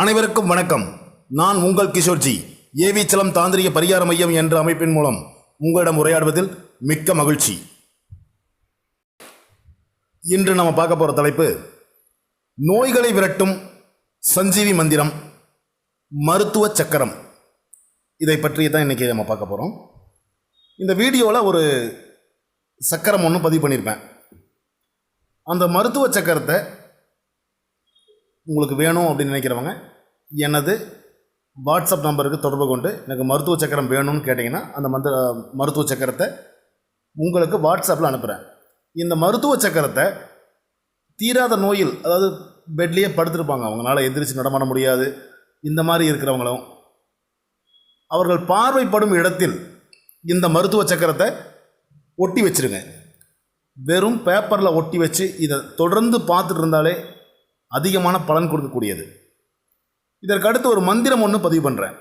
அனைவருக்கும் வணக்கம். நான் உங்கள் கிஷோர்ஜி ஏவி தாந்திரிக பரிகார மையம் என்ற அமைப்பின் மூலம் உங்களிடம் உரையாடுவதில் மிக்க மகிழ்ச்சி. இன்று நம்ம பார்க்க போகிற தலைப்பு நோய்களை விரட்டும் சஞ்சீவி மந்திரம் மருத்துவ சக்கரம். இதை பற்றி தான் இன்றைக்கி நம்ம பார்க்க போகிறோம் இந்த வீடியோவில் ஒரு சக்கரம் ஒன்று பதிவு பண்ணியிருப்பேன் அந்த மருத்துவ சக்கரத்தை உங்களுக்கு வேணும் அப்படின்னு நினைக்கிறவங்க எனது வாட்ஸ்அப் நம்பருக்கு தொடர்பு கொண்டு எனக்கு மருத்துவ சக்கரம் வேணும்னு கேட்டிங்கன்னா அந்த மந்த மருத்துவ சக்கரத்தை உங்களுக்கு வாட்ஸ்அப்பில் அனுப்புகிறேன் இந்த மருத்துவ சக்கரத்தை தீராத நோயில் அதாவது பெட்லேயே படுத்திருப்பாங்க. அவங்களால எந்திரிச்சு நடமாட முடியாது. இந்த மாதிரி இருக்கிறவங்களும் அவர்கள் பார்வைப்படும் இடத்தில் இந்த மருத்துவ சக்கரத்தை ஒட்டி வச்சுருங்க. வெறும் பேப்பரில் ஒட்டி வச்சு இதை தொடர்ந்து பார்த்துட்டு இருந்தாலே அதிகமான பலன் கொடுக்கக்கூடியது. இதற்கு அடுத்து ஒரு மந்திரம் ஒன்று பதிவு பண்ணுறேன்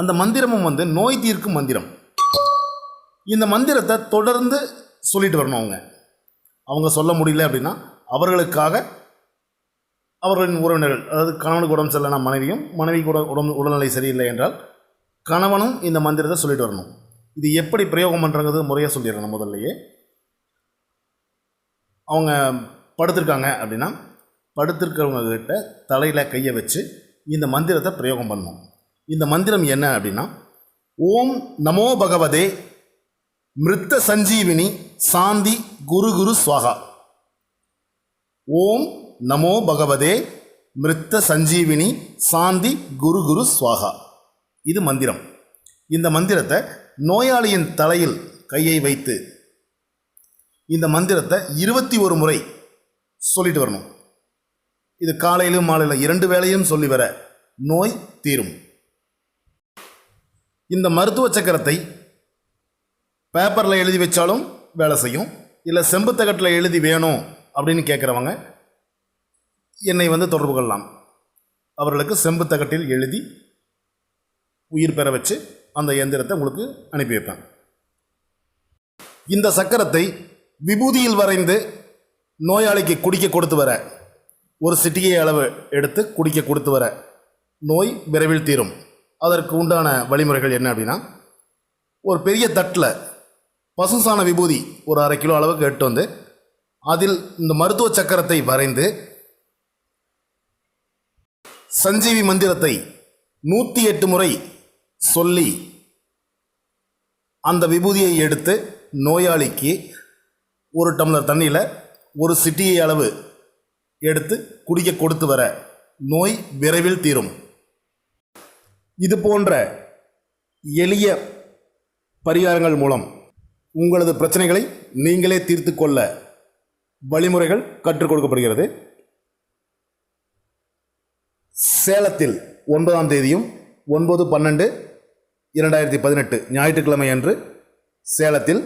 அந்த மந்திரமும் வந்து நோய் தீர்க்கும் மந்திரம். இந்த மந்திரத்தை தொடர்ந்து சொல்லிட்டு வரணும் அவங்க. அவங்க சொல்ல முடியல அப்படின்னா அவர்களுக்காக அவர்களின் உறவினர்கள் அதாவது கணவனுக்கு உடம்பு சரியில்லைனா மனைவியும் மனைவிக்கு உட உடம்பு உடல்நிலை சரியில்லை என்றால் கணவனும் இந்த மந்திரத்தை சொல்லிட்டு வரணும். இது எப்படி பிரயோகம் பண்ணுறங்கிறது முறையாக சொல்லிடுறேன் முதல்லையே. அவங்க படுத்திருக்காங்க அப்படின்னா படுத்திருக்கிறவங்க கிட்ட தலையில் கையை வச்சு இந்த மந்திரத்தை பிரயோகம் பண்ணணும் இந்த மந்திரம் என்ன அப்படின்னா ஓம் நமோ பகவதே மிருத்த சஞ்சீவினி சாந்தி குரு குரு ஸ்வாகா. ஓம் நமோ பகவதே மிருத்த சஞ்சீவினி சாந்தி குரு குரு ஸ்வாகா. இது மந்திரம். இந்த மந்திரத்தை நோயாளியின் தலையில் கையை வைத்து இந்த மந்திரத்தை இருபத்தி ஒரு முறை சொல்லிட்டு வரணும். இது காலையிலும் மாலையில் இரண்டு வேளையும் சொல்லி வர நோய் தீரும். இந்த மருத்துவ சக்கரத்தை பேப்பரில் எழுதி வச்சாலும் வேலை செய்யும். இல்லை செம்புத்தகட்டில் எழுதி வேணும் அப்படின்னு கேட்குறவங்க என்னை வந்து தொடர்பு கொள்ளலாம். அவர்களுக்கு செம்புத்தகட்டில் எழுதி உயிர் பெற வச்சு அந்த எந்திரத்தை உங்களுக்கு அனுப்பி வைப்பேன். இந்த சக்கரத்தை விபூதியில் வரைந்து நோயாளிக்கு குடிக்க கொடுத்து வர ஒரு சிட்டிகை அளவு எடுத்து குடிக்க கொடுத்து வர நோய் விரைவில் தீரும். அதற்கு உண்டான வழிமுறைகள் என்ன அப்படின்னா ஒரு பெரிய தட்டில் பசுசான விபூதி ஒரு அரை கிலோ அளவுக்கு எட்டு வந்து அதில் இந்த மருத்துவ சக்கரத்தை வரைந்து சஞ்சீவி மந்திரத்தை நூற்றி எட்டு முறை சொல்லி அந்த விபூதியை எடுத்து நோயாளிக்கு ஒரு டம்ளர் தண்ணியில் ஒரு சிட்டியை அளவு எடுத்து குடிக்க கொடுத்து வர. நோய் விரைவில் தீரும். இது போன்ற எளிய பரிகாரங்கள் மூலம் உங்களது பிரச்சனைகளை நீங்களே தீர்த்து கொள்ள வழிமுறைகள் கற்றுக் கொடுக்கப்படுகிறது. சேலத்தில் ஒன்பதாம் தேதியும் ஒன்பது பன்னெண்டு இரண்டாயிரத்தி பதினெட்டு ஞாயிற்றுக்கிழமை அன்று சேலத்தில்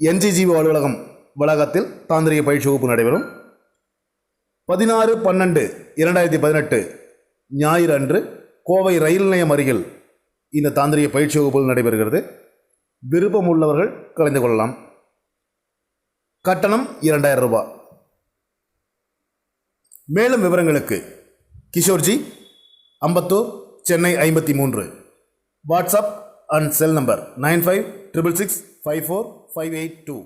என்ஜிஜிஓ அலுவலகம் வளாகத்தில் தாந்திரிக பயிற்சி வகுப்பு நடைபெறும். பதினாறு பன்னெண்டு இரண்டாயிரத்தி பதினெட்டு ஞாயிறு அன்று கோவை ரயில் நிலையம் அருகில் இந்த தாந்திரிக பயிற்சி வகுப்புகள் நடைபெறுகிறது. விருப்பம் உள்ளவர்கள் கலந்து கொள்ளலாம். கட்டணம் இரண்டாயிரம் ரூபாய். மேலும் விவரங்களுக்கு கிஷோர்ஜி அம்பத்தூர் சென்னை ஐம்பத்தி மூன்று WhatsApp and cell number nine five triple six five four five eight two.